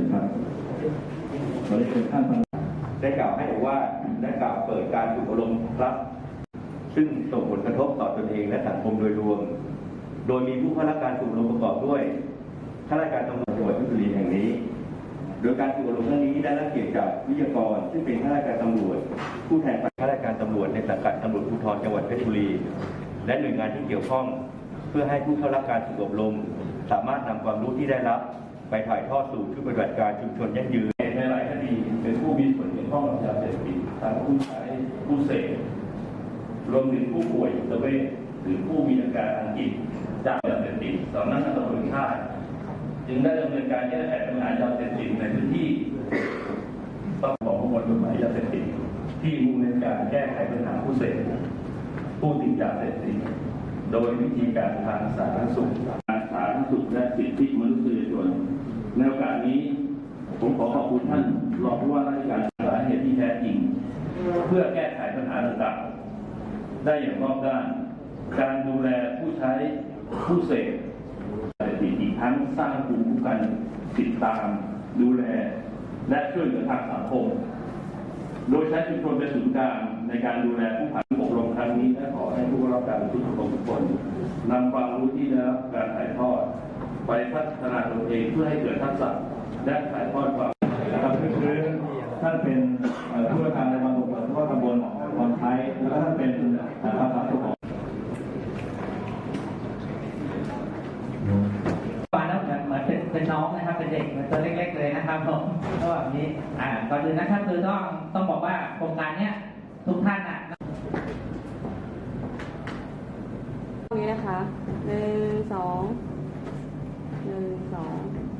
ิญครับขอเรียนเชิญท่านประธานได้กล่าวให้ว่าได้กล่าวเปิดการฝึกอบรมครับ ซึ่งส่งผลกระทบต่อตนเองและสังคมโดยรวม โดยมีผู้เข้ารับการฝึกอบรมประกอบด้วยข้าราชการตำรวจจังหวัดเพชรบุรีแห่งนี้ โดยการฝึกอบรมครั้งนี้ได้รับเกียรติจากวิทยากร ซึ่งเป็นข้าราชการตำรวจ ผู้แทนข้าราชการตำรวจในสังกัดตำรวจภูธรจังหวัดเพชรบุรี และหน่วยงานที่เกี่ยวข้อง เพื่อให้ผู้เข้ารับการฝึกอบรม สามารถนำความรู้ที่ได้รับ ไปถ่ายทอดสู่ชุดปฏิบัติการชุมชนยั่งยืนในหลายคดีเป็นผู้มีส่วนเกี่ยวข้องกับยาเสพติดทั้งผู้ใช้ผู้เสพรวมถึงผู้ป่วยจิตเวชหรือผู้มีอาการทางจิตจากยาเสพติดสำนักงานตำรวจแห่งชาติจึงได้ดำเนินการแก้ไขปัญหายาเสพติดในพื้นที่ต้องของประมวลกฎหมายยาเสพติดที่มุ่งเน้นการแก้ไขปัญหาผู้เสพผู้ติดยาเสพติดโดยวิธีการทางสาธารณสุขการสาธารณสุขและสิทธิ นในโอกาสนี้ ผมขอขอบคุณท่านรองผู้ว่าราชการสาเหตุที่แท้จริง เพื่อแก้ไขปัญหาต่างๆได้อย่างรอบด้าน การดูแลผู้ใช้ผู้เสพอีกทั้งสร้างภูมิคุ้มกันติดตาม ดูแล และช่วยเหลือทางสังคม โดยใช้ชุมชนเป็นศูนย์กลางในการดูแลผู้ผ่านอบรมครั้งนี้และขอให้ผู้รับการทุกคนทุกคนนำความรู้ที่ได้รับการถ่ายทอด ไปพัฒนา เองเพื่อให้เกิดทักษะและถ่ายทอดความนะครับคือท่านเป็นผู้ว่าการในบางตำบลผู้ว่าตำบลบอลไทยแล้วก็ท่านเป็นเอ่อภาษาสุขของมาแล้วเหมือนเหมือนเป็นเป็นน้องนะครับเป็นเด็กเหมือนตัวเล็ก ๆ เลยนะครับผมก็แบบนี้อ่าก่อนอื่นนะครับคือต้องต้องบอกว่าโครงการเนี้ยทุกท่านอะตรงนี้นะคะหนึ่งสอง Tương.